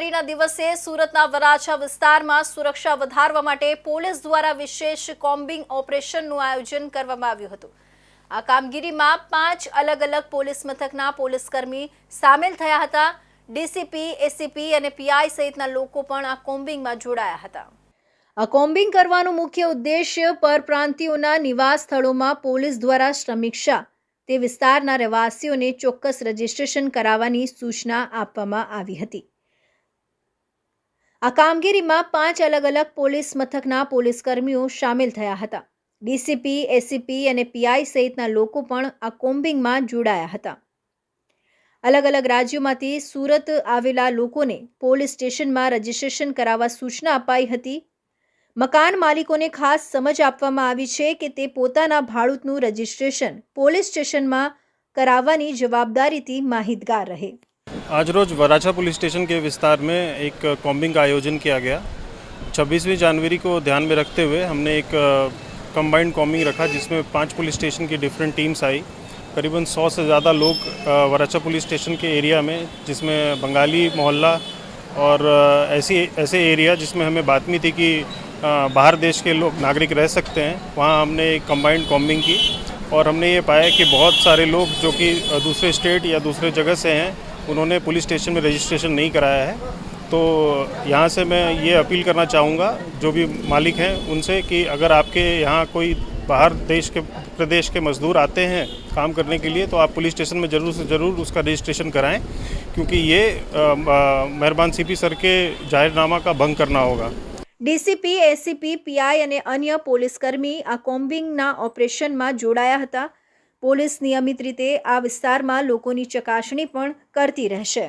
જાન્યુઆરીના દિવસે સુરતના વરાછા વિસ્તારમાં સુરક્ષા વધારવા માટે પોલીસ દ્વારા વિશેષ કોમ્બિંગ ઓપરેશનનું આયોજન કરવામાં આવ્યું હતું. આ કામગીરીમાં પાંચ અલગ અલગ પોલીસ મથકના પોલીસકર્મી સામેલ થયા હતા. ડીસીપી, એસીપી અને પીઆઈ સહિતના લોકો પણ આ કોમ્બિંગમાં જોડાયા હતા. આ કોમ્બિંગ કરવાનો મુખ્ય ઉદ્દેશ્ય પરપ્રાંતિઓના નિવાસ સ્થળોમાં પોલીસ દ્વારા સમીક્ષા તે વિસ્તારના રહેવાસીઓને ચોક્કસ રજીસ્ટ્રેશન કરાવવાની સૂચના આપવામાં આવી હતી. આ કામગીરીમાં પાંચ અલગ અલગ પોલીસ મથકના પોલીસકર્મીઓ સામેલ થયા હતા. ડીસીપી, એસીપી અને પીઆઈ સહિતના લોકો પણ આ કોમ્બિંગમાં જોડાયા હતા. અલગ અલગ રાજ્યોમાંથી સુરત આવેલા લોકોને પોલીસ સ્ટેશનમાં રજીસ્ટ્રેશન કરાવવા સૂચના અપાઈ હતી. મકાન માલિકોને ખાસ સમજ આપવામાં આવી છે કે તે પોતાના ભાડૂતનું રજીસ્ટ્રેશન પોલીસ સ્ટેશનમાં કરાવવાની જવાબદારીથી માહિતગાર રહે. आज रोज वराछा पुलिस स्टेशन के विस्तार में एक कॉम्बिंग का आयोजन किया गया। 26वीं जनवरी को ध्यान में रखते हुए हमने एक कंबाइंड कॉम्बिंग रखा जिसमें पाँच पुलिस स्टेशन की डिफरेंट टीम्स आई। करीबन 100 से ज़्यादा लोग वराछा पुलिस स्टेशन के एरिया में, जिसमें बंगाली मोहल्ला और ऐसी, ऐसे एरिया जिसमें हमें बातमी थी कि बाहर देश के लोग, नागरिक रह सकते हैं, वहाँ हमने एक कंबाइंड कॉम्बिंग की। और हमने ये पाया कि बहुत सारे लोग जो कि दूसरे स्टेट या दूसरे जगह से हैं उन्होंने पुलिस स्टेशन में रजिस्ट्रेशन नहीं कराया है तो यहाँ से मैं ये अपील करना चाहूँगा जो भी मालिक हैं उनसे कि अगर आपके यहाँ कोई बाहर देश के प्रदेश के मजदूर आते हैं काम करने के लिए तो आप पुलिस स्टेशन में ज़रूर से ज़रूर उसका रजिस्ट्रेशन कराएं क्योंकि ये अ, अ, मेहरबान सीपी सर के जाहिरनामा का भंग करना होगा ડીસીપી એસીપી પીઆઈ અને અન્ય પોલીસકર્મી આ કોમ્બિંગના ઓપરેશનમાં જોડાયા હતા પોલીસ નિયમિત રીતે આ વિસ્તારમાં લોકોની ચકાસણી પણ કરતી રહેશે.